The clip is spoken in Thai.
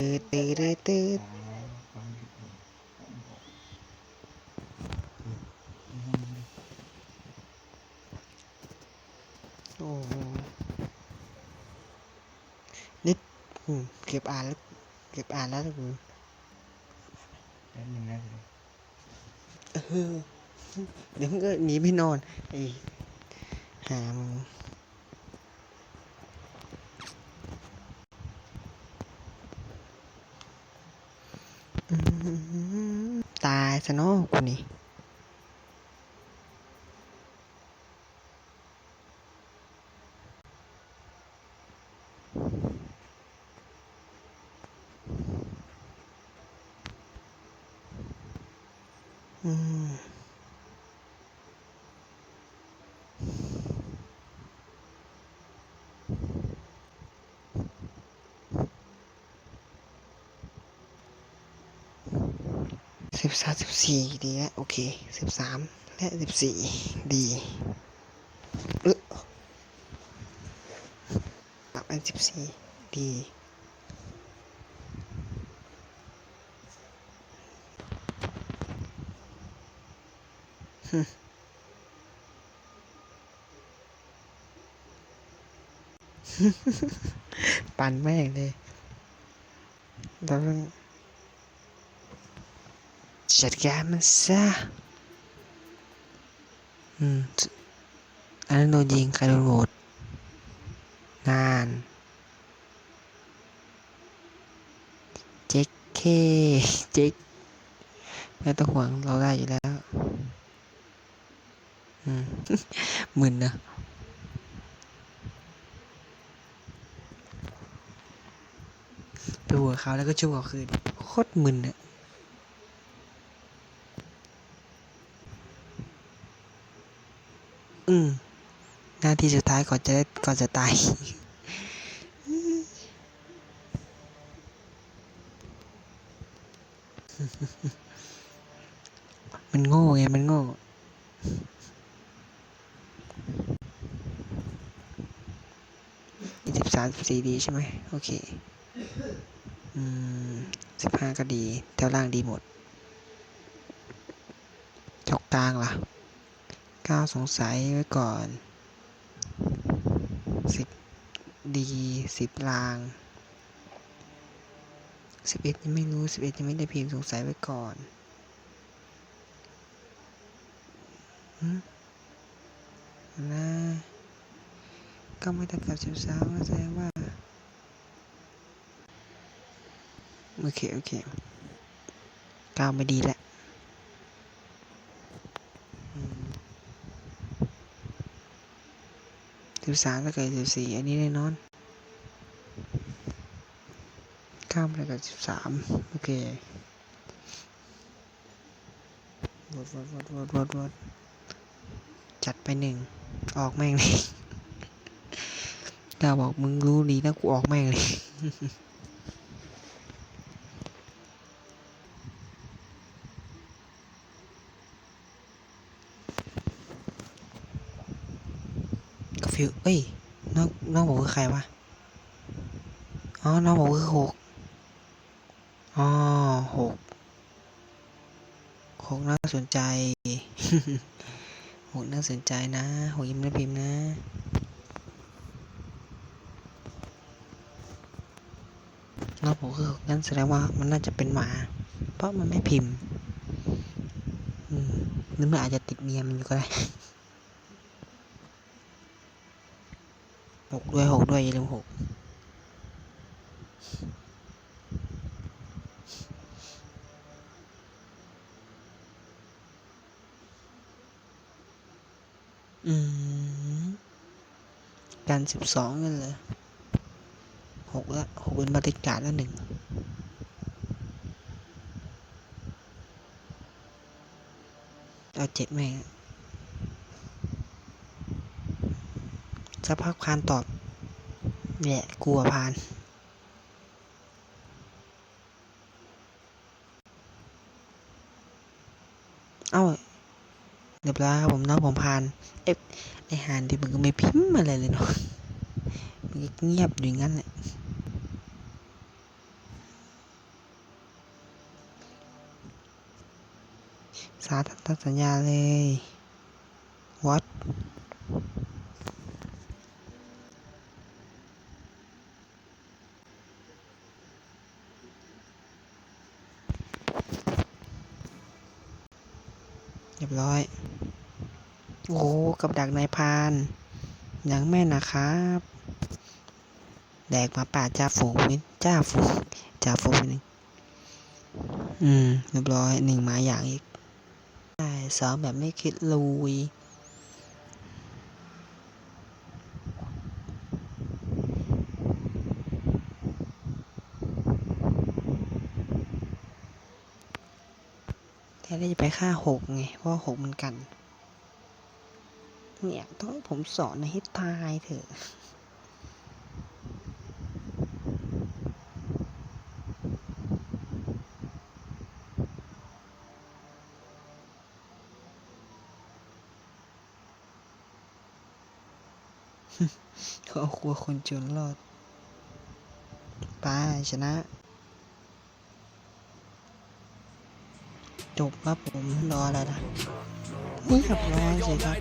ตืดตืดตืดโอ้โหนิดเก็บอ่านแล้วเก็บอ่านแล้วกูแป๊บนึงนะเออเดี๋ยวมึงก็หนีไปนอนไอ้หามึง ตายซะเนาะกูนี่อืม สิบสามสิบสี่ดีแล้วโอเคสิบสามและสิบสี่ดีเออปรับเป็นสิบสี่ดีปั่นแม่งเลยเราต้อง จัดการมันซะ อืม อันนั้นโดนยิงใครโดนโหวตงานเจ๊กเคเจ๊กไม่ต้องห่วงเราได้อยู่แล้ว อืมมึนนะไปหัวเขาแล้วก็ชุบเอาคืนโคตรมึนอะอืมหน้า ที่สุดท้ายก่อนจะได้ก่อนจะตายมันโง่ไง มันโง่สิบสามสิบสี่ดีใช่ไหม โอเค อืมสิบห้าก็ดี แถวล่างดีหมดจกกลางล่ะ เก้าสงสัยไว้ก่อน สิบดีสิบลางสิบเอ็ดยังไม่รู้สิบเอ็ดยังไม่ได้พิมพ์สงสัยไว้ก่อนนะก็ไม่ต้องกับสิบสามแสดงว่าโอเค โอเคกาวไม่ดีแหละ สิบสามแล้วก็สิบสี่อันนี้แน่นอนข้ามแล้วก็สิบสามโอเควดวดวดวดวดวดจัดไปหนึ่งออกแม่งเลยดาวบอกมึงรู้ดีนะกูออกแม่งเลย ก็ฟิวเอ้ยน้องน้องบอกคือใครวะ อ๋อ น้องบอกคือหกอ๋อหกหกน่าสนใจหกน่าสนใจนะหกยิ้มได้พิมพ์นะน้องบอกคือหกงั้นแสดงว่ามันน่าจะเป็นหมา เพราะมันไม่พิมพ์หรือมันอาจจะติดเมียมันอยู่ก็ได้ หกด้วยหกด้วยอย่าลืมหกอืมการสิบสองนั่นเลยหกละหกเป็นบรรยากาศล้วหนึ่งเอาเจ็ดแม่ง สักพักพานตอบแหลกลัวพาน เอ้าเรียบร้อยครับผมนะผมพาน เอฟไอหานดิมันก็ไม่พิมพ์อะไรเลยเนาะมันเงียบอยู่งั้นแหละสาธัรสัญญาเลย รียบร้อย โอ้กับดักนายพาน ยังแม่นะครับ แดกมาป่าจ้าฝูงนิดจ้าฝูงจ้าฝูงนิดนึงอืม เรียบร้อยหนึ่งหมาอย่างอีกได้สองแบบไม่คิดลุย แทนที่จะไปฆ่าหกไง เพราะว่าหกมันกัน เนี่ย ต้องให้ผมสอนให้ตายเถอะเขาเอาครัวคนจนรอด ไปชนะ จบครับผมรออะไรนะเรียบร้อยสิครับ